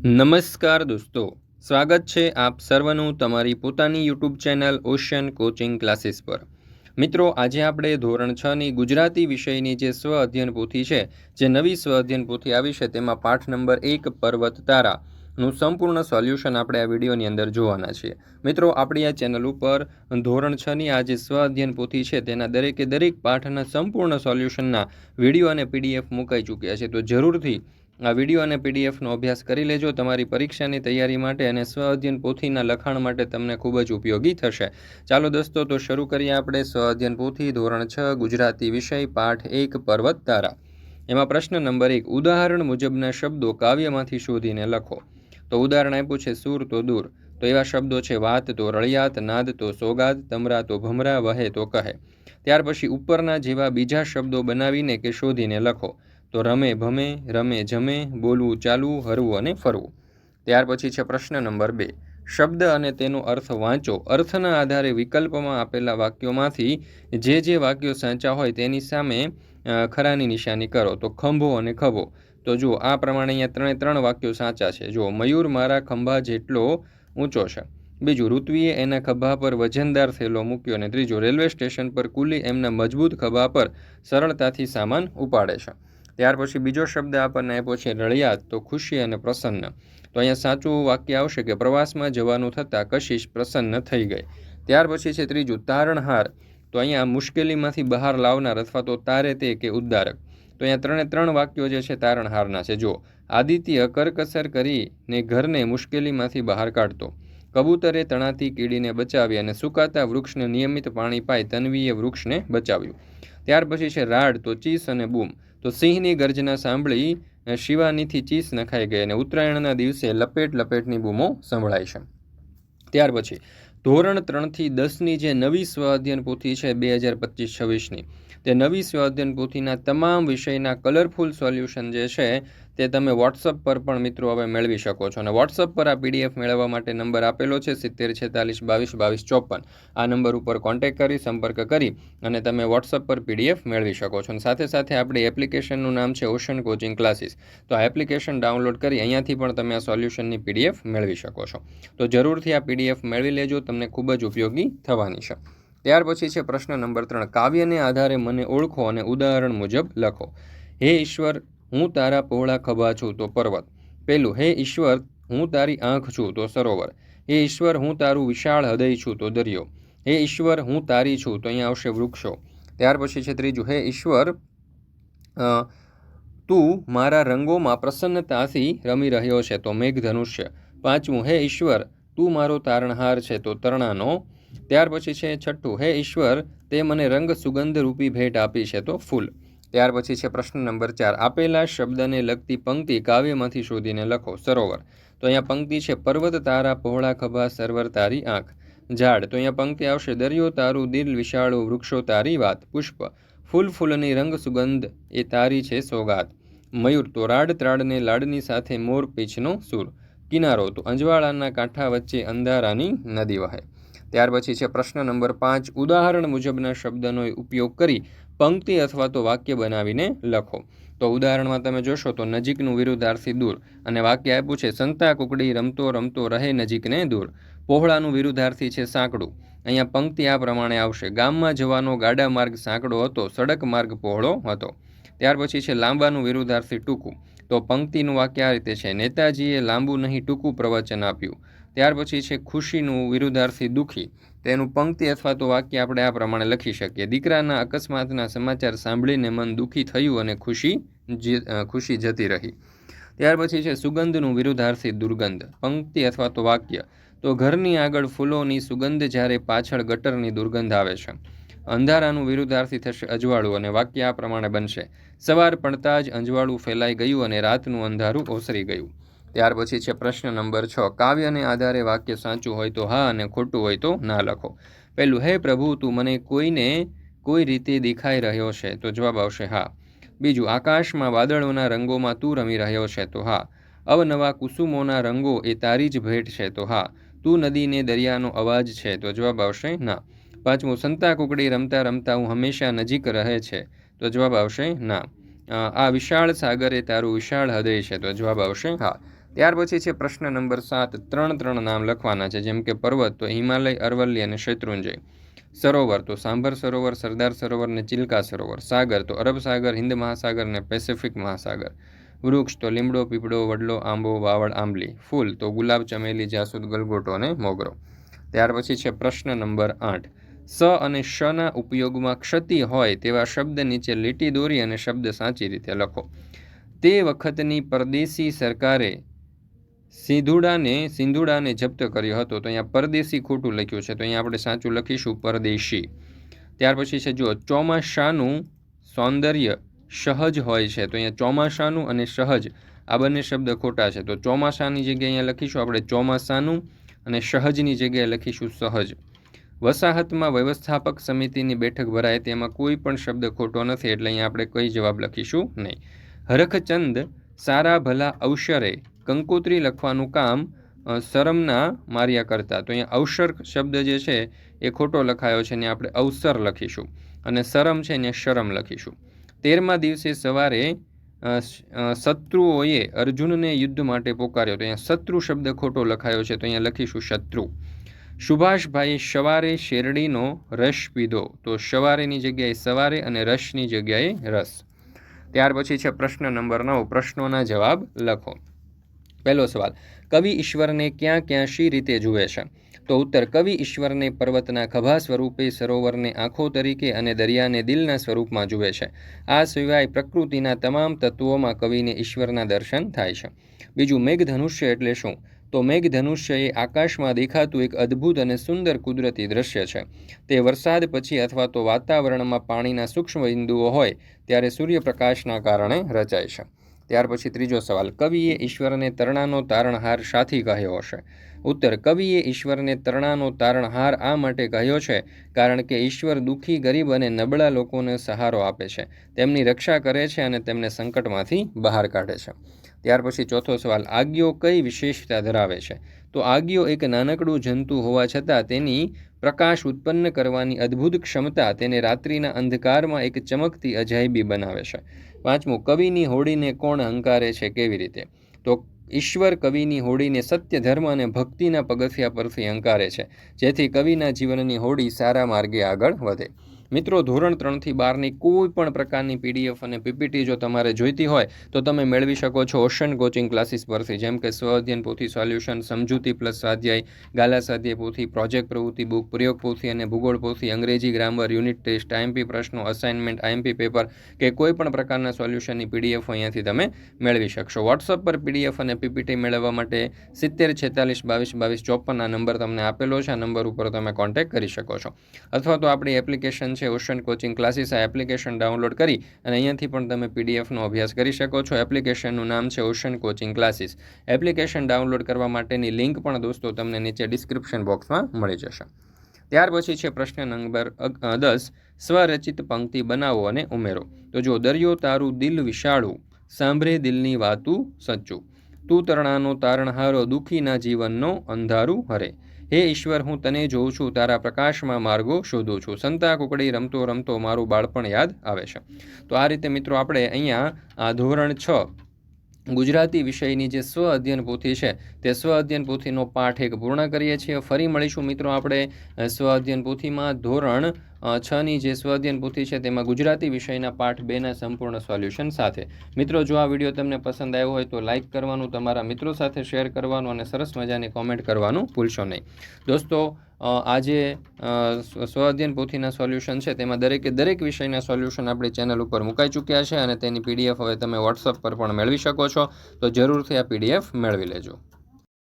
નમસ્કાર દોસ્તો, સ્વાગત છે આપ સર્વનું તમારી પોતાની YouTube channel ocean coaching classes પર. મિત્રો, આજે આપણે ધોરણ છ ની ગુજરાતી વિષયની જે સ્વ અધ્યયન પોથી છે, જે નવી સ્વ અધ્યયન પોથી આવી છે, તેમાં પાઠ નંબર એક, પર્વત તારા, નું સંપૂર્ણ સોલ્યુશન આપણે આ વિડીયોની અંદર જોવાના છીએ. મિત્રો, આપણી આ ચેનલ ઉપર ધોરણ છની આ જે સ્વ અધ્યયન પોથી છે, તેના દરેકે દરેક પાઠના સંપૂર્ણ સોલ્યુશનના વીડિયો અને પીડીએફ મુકાઈ ચૂક્યા છે, તો જરૂરથી આ વીડિયો અને પીડીએફનો અભ્યાસ કરી લેજો. તમારી પરીક્ષાની તૈયારી માટે અને સ્વ અધ્યયન પોથીના લખાણ માટે તમને ખૂબ જ ઉપયોગી થશે. ચાલો દોસ્તો, તો શરૂ કરીએ આપણે સ્વ અધ્યયન પોથી. ધોરણ છ, ગુજરાતી વિષય, પાઠ એક પર્વત તારા એમાં પ્રશ્ન નંબર એક, ઉદાહરણ મુજબના શબ્દો કાવ્યમાંથી શોધીને લખો. તો ઉદાહરણ આપ્યું છે, સૂર તો દૂર. તો એવા શબ્દો છે, વાત તો રળિયાત, નાદ તો સોગાદ, તમરા તો ભમરા, વહે તો કહે. ત્યાર પછી ઉપરના જેવા બીજા શબ્દો બનાવીને કે શોધીને લખો. તો રમે, ભમે, રમે, જમે, બોલવું, ચાલવું, હરવું અને ફરવું. ત્યાર પછી છે પ્રશ્ન નંબર બે. શબ્દ અને તેનો અર્થ વાંચો. અર્થના આધારે વિકલ્પમાં આપેલા વાક્યોમાંથી જે જે વાક્યો સાચા હોય તેની સામે ખરાની નિશાની કરો. તો ખંભો અને ખભો. તો જુઓ, આ પ્રમાણે અહીંયા ત્રણે ત્રણ વાક્યો સાચા છે. જુઓ, મયુર મારા ખંભા જેટલો ઊંચો છે. બીજું, ઋત્વીએ એના ખભા પર વજનદાર થેલો મૂક્યો અને ત્રીજું, રેલવે સ્ટેશન પર કુલી એમના મજબૂત ખભા પર સરળતાથી સામાન ઉપાડે છે. ત્યાર પછી બીજો શબ્દ આપણને આપ્યો છે રળિયાત તો ખુશી અને પ્રસન્ન. તો અહીંયા સાચું વાક્ય આવશે કે પ્રવાસમાં જવાનું થતાં કશિશ પ્રસન્ન થઈ ગઈ. ત્યાર પછી છે ત્રીજું, તારણહાર. તો અહીંયા મુશ્કેલીમાંથી બહાર લાવનાર અથવા તો તારે તે કે ઉદ્ધારક. તો અહીંયા ત્રણે ત્રણ વાક્યો જે છે તારણહારના છે. જો આદિત્ય કરકસર કરીને ઘરને મુશ્કેલીમાંથી બહાર કાઢતો. કબૂતરે તણાતી કીડીને બચાવી અને સુકાતા વૃક્ષને નિયમિત પાણી પાઈ તન્વીએ વૃક્ષને બચાવ્યું. ત્યાર પછી છે રાડ, તો ચીસ અને બૂમ. તો સિંહની ગર્જના સાંભળી શિવાનીથી ચીસ નખાઈ ગઈ અને ઉત્તરાયણના દિવસે લપેટ લપેટની બૂમો સંભળાય છે. ત્યાર પછી, ધોરણ ત્રણથી દસની જે નવી સ્વાધ્યન પોથી છે બે હજાર પચીસ છવ્વીસની, તે નવી સ્વાધ્યન પોથીના તમામ વિષયના કલરફુલ સોલ્યુશન જે છે તે તમે વોટ્સઅપ પર પણ, મિત્રો, હવે મેળવી શકો છો. અને વોટ્સઅપ પર આ પીડીએફ મેળવવા માટે નંબર આપેલો છે, સિત્તેર, છેતાલીસ, બાવીસ બાવીસ, ચોપન. આ નંબર ઉપર કોન્ટેક કરી, સંપર્ક કરી અને તમે વોટ્સઅપ પર પીડીએફ મેળવી શકો છો. અને સાથે સાથે આપણી એપ્લિકેશનનું નામ છે ઓશન કોચિંગ ક્લાસીસ તો આ એપ્લિકેશન ડાઉનલોડ કરી, અહીંયાથી પણ તમે આ સોલ્યુશનની પીડીએફ મેળવી શકો છો. તો જરૂરથી આ પીડીએફ મેળવી લેજો, તમને ખૂબ જ ઉપયોગી થવાની છે. ત્યાર પછી છે પ્રશ્ન નંબર ત્રણ. કાવ્યને આધારે મને ઓળખો અને ઉદાહરણ મુજબ લખો. હે ઈશ્વર હું તારા પહોળા ખભા છું તો પર્વત. પહેલું હે ઈશ્વર, હું તારી આંખ છું તો સરોવર. હે ઈશ્વર, હું તારું વિશાળ હૃદય છું તો દરિયો. હે ઈશ્વર, હું તારી છું તો અહીંયા આવશે વૃક્ષો. ત્યાર પછી છે ત્રીજું, હે ઈશ્વર તું મારા રંગોમાં પ્રસન્નતાથી રમી રહ્યો છે તો મેઘધનુષ્ય પાંચમું, હે ઈશ્વર, તું મારો તારણહાર છે તો તરણાનો. ત્યાર પછી છે છઠ્ઠું, હે ઈશ્વર, તે મને રંગ સુગંધ રૂપી ભેટ આપી છે તો ફૂલ. ત્યાર પછી છે પ્રશ્ન નંબર ચાર. આપેલા શબ્દને લગતી પંક્તિ કાવ્યમાંથી શોધીને લખો. સરોવર. તો અહીંયા પંક્તિ છે, પર્વત, તારા, પહોળા, ખભા, સર્વર, તારી આંખ. ઝાડ. તો અહીંયા પંક્તિ આવશે, દરિયો, તારું, દિલ, વિશાળું, વૃક્ષો, તારી વાત, પુષ્પ. ફૂલ ફૂલની રંગ સુગંધ, એ તારી છે સોગાત. મયુર. તો રાડ ત્રાડને લાડની સાથે મોર પીછનો સૂર. કિનારો. તો અંજવાળાના કાંઠા વચ્ચે અંધારાની નદી વહે. ત્યાર પછી છે પ્રશ્ન નંબર પાંચ. ઉદાહરણ મુજબના શબ્દનો ઉપયોગ કરી પંક્તિ અથવા તો વાક્ય બનાવીને લખો. તો ઉદાહરણમાં તમે જોશો તો નજીકનું વિરુદ્ધાર્થી દૂર અને વાક્ય આપ્યું છે, સંતા કુકડી રમતો રમતો રહે નજીકને દૂર. પહોળાનું વિરુદ્ધાર્થી છે સાંકડું. અહીંયા પંક્તિ આ પ્રમાણે આવશે. ગામમાં જવાનો ગાડા માર્ગ સાંકડો હતો, સડક માર્ગ પહોળો હતો. ત્યાર પછી છે લાંબાનું વિરુદ્ધાર્થી ટૂંકું. તો પંક્તિનું વાક્ય આ રીતે છે, નેતાજીએ લાંબુ નહીં ટૂંકું પ્રવચન આપ્યું. ત્યાર પછી છે ખુશીનું વિરુદ્ધાર્થી દુઃખી. તેનું પંક્તિ અથવા તો વાક્ય આપણે આ પ્રમાણે લખી શકીએ. દીકરાના અકસ્માતના સમાચાર સાંભળીને મન દુઃખી થયું અને ખુશી ખુશી જતી રહી. ત્યાર પછી છે સુગંધનું વિરુદ્ધાર્થી દુર્ગંધ. પંક્તિ અથવા તો વાક્ય. તો ઘરની આગળ ફૂલોની સુગંધ જ્યારે પાછળ ગટરની દુર્ગંધ આવે છે. અંધારાનું વિરુદ્ધાર્થી થશે અજવાળું અને વાક્ય આ પ્રમાણે બનશે. સવાર પડતા જ અંજવાળું ફેલાઈ ગયું અને રાતનું અંધારું ઓસરી ગયું. ત્યાર પછી છે પ્રશ્ન નંબર છ. કાવ્યને આધારે વાક્ય સાચું હોય તો હા અને ખોટું હોય તો ના લખો. પહેલું, હે પ્રભુ, તું મને કોઈને કોઈ રીતે દેખાઈ રહ્યો છે? તો જવાબ આવશે હા. બીજું, આકાશમાં વાદળોના રંગોમાં તું રમી રહ્યો છે? તો હા. અવનવા, કુસુમોના રંગો એ તારી જ ભેટ છે? તો હા. તું નદીને દરિયાનો અવાજ છે? તો જવાબ આવશે ના. પાંચમું, સંતા કુકડી રમતા રમતા હું હંમેશા નજીક રહે છે? તો જવાબ આવશે ના. આ વિશાળ સાગર એ તારું વિશાળ હૃદય છે? તો જવાબ આવશે હા. ત્યાર પછી છે પ્રશ્ન નંબર સાત. ત્રણ ત્રણ નામ લખવાના છે, જેમ કે પર્વત તો હિમાલય, અરવલ્લી અને શેત્રુંજય. સરોવર તો સાંભર સરોવર, સરદાર સરોવર ને ચિલ્કા સરોવર. સાગર તો અરબ સાગર, હિન્દ મહાસાગર ને પેસિફિક મહાસાગર. વૃક્ષ તો લીમડો, પીપળો, વડલો, આંબો, વાવડ, આંબલી. ફૂલ તો ગુલાબ, ચમેલી, જાસૂદ, ગલગોટો અને મોગરો. ત્યાર પછી છે પ્રશ્ન નંબર આઠ. સ અને શના ઉપયોગમાં ક્ષતિ હોય તેવા શબ્દ નીચે લીટી દોરી અને શબ્દ સાચી રીતે લખો. તે વખતની પરદેશી સરકારે સિંધુડાને સિંધુડાને જપ્ત કર્યો હતો. તો અહીંયા પરદેશી ખોટું લખ્યું છે. તો અહીંયા આપણે સાચું લખીશું, પરદેશી. ત્યાર પછી છે જુઓ ચોમાસાનું સૌંદર્ય સહજ હોય છે, તો અહીંયા ચોમાસાનું અને સહજ, આ બંને શબ્દ ખોટા છે. તો ચોમાસાની જગ્યાએ અહીંયા લખીશું, આપણે ચોમાસાનું અને સહજની જગ્યાએ લખીશું, સહજ. વસાહતમાં વ્યવસ્થાપક સમિતિની બેઠક ભરાય તેમાં કોઈ પણ શબ્દ ખોટો નથી, એટલે અહીંયા આપણે કઈ જવાબ લખીશું નહીં. હરખચંદ, સારા ભલા અવસરે કંકોત્રી લખવાનું કામ શરમના માર્યા કરતા. તો અહીંયા અવસર શબ્દ જે છે, એ ખોટો લખાયો છે ને આપણે અવસર લખીશું. અને શરમ છે ને શરમ લખીશું. તેરમા દિવસે સવારે શત્રુઓએ અર્જુનને યુદ્ધ માટે પોકાર્યો. તો અહીંયા શત્રુ શબ્દ ખોટો લખાયો છે, તો અહીંયા લખીશું શત્રુ. સુભાષભાઈ સવારે શેરડીનો રસ પીધો. તો સવારેની જગ્યાએ સવારે અને રસની જગ્યાએ રસ. ત્યાર પછી છે પ્રશ્ન નંબર નવ, પ્રશ્નોના જવાબ લખો. પહેલો સવાલ, કવિ ઈશ્વરને ક્યાં ક્યાં શી રીતે જુએ છે? તો ઉત્તર, કવિ ઈશ્વરને પર્વતના ખભા સ્વરૂપે સરોવરને આંખો તરીકે અને દરિયાને દિલના સ્વરૂપમાં જુએ છે. આ સિવાય પ્રકૃતિના તમામ તત્વોમાં કવિને ઈશ્વરના દર્શન થાય છે. બીજું, મેઘધનુષ્ય એટલે શું? તો મેઘધનુષ્ય એ આકાશમાં દેખાતું એક અદ્ભુત અને સુંદર કુદરતી દ્રશ્ય છે. તે વરસાદ પછી અથવા તો વાતાવરણમાં પાણીના સૂક્ષ્મ બિંદુઓ હોય, ત્યારે સૂર્યપ્રકાશના કારણે રચાય છે. ત્યાર પછી ત્રીજો સવાલ, કવિએ ઈશ્વરને તરણાનો તારણહાર સાથી કહ્યો હશે? ઉત્તર, કવિએ ઈશ્વરને તરણાનો તારણહાર આ માટે કહ્યો છે કારણ કે ઈશ્વર દુઃખી, ગરીબ અને નબળા લોકોને સહારો આપે છે. તેમની રક્ષા કરે છે અને તેમને સંકટમાંથી બહાર કાઢે છે. ત્યાર પછી ચોથો સવાલ, આગિયો કઈ વિશેષતા ધરાવે છે? તો આગિયો એક નાનકડું જંતુ હોવા છતાં તેની પ્રકાશ ઉત્પન્ન કરવાની અદ્ભુત ક્ષમતા તેને રાત્રિના અંધકારમાં એક ચમકતી અજાયબી બનાવે છે. પાંચમું, કવિની હોડીને કોણ હંકારે છે કેવી રીતે? તો ઈશ્વર કવિની હોડીને સત્ય, ધર્મ અને ભક્તિના પગથિયા પરથી હંકારે છે. જેથી કવિના જીવનની હોડી સારા માર્ગે આગળ વધે. મિત્રો, ધોરણ ત્રણથી બારની કોઈ પણ પ્રકારની પીડીએફ અને પીપીટી જો તમારે જોઈતી હોય, તો તમે મેળવી શકો છો ઓશન કોચિંગ ક્લાસીસ પરથી. જેમ કે સ્વ અધ્યયન પોથી સોલ્યુશન સમજૂતી પ્લસ સ્વાધ્યાય, ગાલા સ્વાધ્યાય પોથી પ્રોજેક્ટ પ્રવૃત્તિ બુક, પ્રયોગ પોથી અને ભૂગોળ પોથી, અંગ્રેજી ગ્રામર, યુનિટ ટેસ્ટ આઈએમપી પ્રશ્નો અસાઇનમેન્ટ આઈએમપી પેપર કે કોઈ પણ પ્રકારના સોલ્યુશનની પીડીએફ અહીંયાથી તમે મેળવી શકશો. વોટ્સઅપ પર પીડીએફ અને પીપીટી મેળવવા માટે સિત્તેર, છેતાલીસ, બાવીસ બાવીસ ચોપન આ નંબર તમને આપેલો છે. આ નંબર ઉપર તમે કોન્ટેક્ટ કરી શકો છો. અથવા તો આપણી એપ્લિકેશન છે ઓશન કોચિંગ ક્લાસીસ, આ એપ્લિકેશન ડાઉનલોડ કરી અને અહીંયાથી પણ તમે પીડીએફનો અભ્યાસ કરી શકો છો. એપ્લિકેશનનું નામ છે ocean coaching classes. Application download કરવા માટેની લિંક પણ દોસ્તો તમને નીચે ડિસ્ક્રિપ્શન બોક્સમાં મળી જશે. ત્યાર પછી છે પ્રશ્ન નંબર દસ, સ્વરચિત પંક્તિ બનાવો અને ઉમેરો. તો જો દરિયો તારું દિલ વિશાળું, સાંભળે દિલની વાતું સચ્ચું. તું તરણાનો તારણહારો, દુઃખીના જીવનનો અંધારું હરે. હે ઈશ્વર, હું તને જોઉં છું, તારા પ્રકાશમાં માર્ગો શોધું છું. સંતા કુકડી રમતો રમતો મારું બાળપણ યાદ આવે છે. તો આ રીતે મિત્રો આપણે અહીંયા ધોરણ છ ગુજરાતી વિષયની જે સ્વ અધ્યયન પોથી છે, તે સ્વ અધ્યયન પોથીનો પાઠ એક પૂર્ણ કરીએ છીએ. ફરી મળીશું મિત્રો આપણે સ્વ અધ્યયન પોથીમાં ધોરણ છની જે સ્વાધ્યન પૂથી છે તેમાં ગુજરાતી વિષયના પાઠ બેના સંપૂર્ણ સોલ્યુશન સાથે. મિત્રો, જો આ વીડિયો તમને પસંદ આવ્યો હોય તો લાઇક કરવાનું, તમારા મિત્રો સાથે શેર કરવાનું અને સરસ મજાની કોમેન્ટ કરવાનું ભૂલશો નહીં. દોસ્તો આજે સ્વાધ્યન પોથીના સોલ્યુશન છે તેમાં દરેકે દરેક વિષયના સોલ્યુશન આપણી ચેનલ ઉપર મુકાઈ ચૂક્યા છે અને તેની પીડીએફ હવે તમે વોટ્સઅપ પર પણ મેળવી શકો છો. તો જરૂરથી આ પીડીએફ મેળવી લેજો.